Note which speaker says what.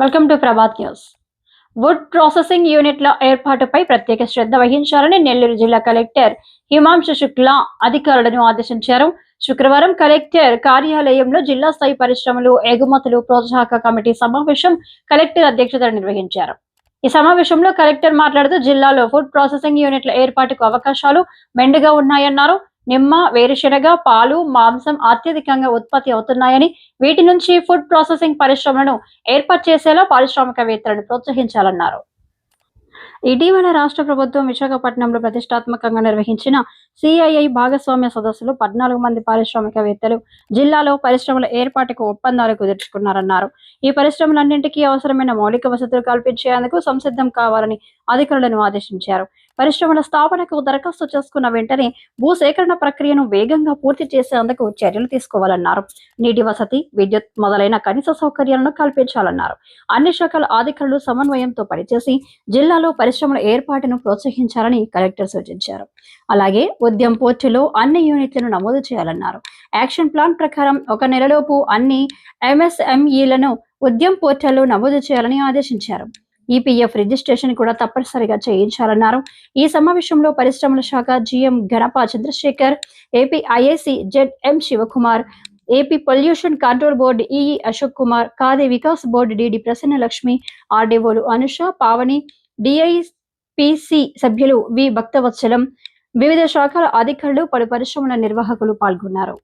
Speaker 1: Welcome to Prabhat news wood processing యూనిట్ల ఏర్పాటుపై ప్రత్యేక శ్రద్ధ వహించాలని నెల్లూరు జిల్లా కలెక్టర్ హిమాంశు శుక్లా అధికారులను ఆదేశించారు. శుక్రవారం కలెక్టర్ కార్యాలయంలో జిల్లా స్థాయి పరిశ్రమలు ఎగుమతులు ప్రోత్సాహక కమిటీ సమావేశం కలెక్టర్ అధ్యక్షతన నిర్వహించారు. ఈ సమావేశంలో కలెక్టర్ మాట్లాడుతూ జిల్లాలో ఫుడ్ ప్రాసెసింగ్ యూనిట్ల ఏర్పాటుకు అవకాశాలు మెండుగా ఉన్నాయన్నారు. నిమ్మ వేరుశెనగ పాలు మాంసం అత్యధికంగా ఉత్పత్తి అవుతున్నాయని వీటి నుంచి ఫుడ్ ప్రాసెసింగ్ పరిశ్రమలను ఏర్పాటు చేసేలా పారిశ్రామికవేత్తలను ప్రోత్సహించాలన్నారు. ఇటీవల రాష్ట్ర ప్రభుత్వం విశాఖపట్నంలో ప్రతిష్టాత్మకంగా నిర్వహించిన సిఐఐ భాగస్వామ్య సదస్సులో పద్నాలుగు మంది పారిశ్రామికవేత్తలు జిల్లాలో పరిశ్రమల ఏర్పాటుకు ఒప్పందాలు కుదుర్చుకున్నారన్నారు. ఈ పరిశ్రమలన్నింటికీ అవసరమైన మౌలిక వసతులు కల్పించేందుకు సంసిద్ధం కావాలని అధికారులను ఆదేశించారు. పరిశ్రమల స్థాపనకు దరఖాస్తు చేసుకున్న వెంటనే భూసేకరణ ప్రక్రియను వేగంగా పూర్తి చేసేందుకు చర్యలు తీసుకోవాలన్నారు. నీటి వసతి విద్యుత్ మొదలైన కనీస సౌకర్యాలను కల్పించాలన్నారు. అన్ని శాఖల అధికారులు సమన్వయంతో పనిచేసి జిల్లాలో పరిశ్రమల ఏర్పాటును ప్రోత్సహించాలని కలెక్టర్ సూచించారు. అలాగే ఉద్యం పోర్టులో అన్ని యూనిట్లను నమోదు చేయాలన్నారు. యాక్షన్ ప్లాన్ ప్రకారం ఒక నెలలోపు అన్ని ఎంఎస్ఎంఈలను ఉద్యం పోర్టల్లో నమోదు చేయాలని ఆదేశించారు. ఈపీఎఫ్ రిజిస్ట్రేషన్ కూడా తప్పనిసరిగా చేయించాలన్నారు. ఈ సమావేశంలో పరిశ్రమల శాఖ GM Ganapa Chandrasekhar AP IIC Z M Sivakumar AP pollution control board EE Ashok Kumar కాదే వికాస్ బోర్డు డిడి ప్రసన్న లక్ష్మి ఆర్డీఓలు అనుష పావని డిఐపిసి సభ్యులు వి భక్తవత్సలం వివిధ శాఖల అధికారులు పలు పరిశ్రమల నిర్వాహకులు పాల్గొన్నారు.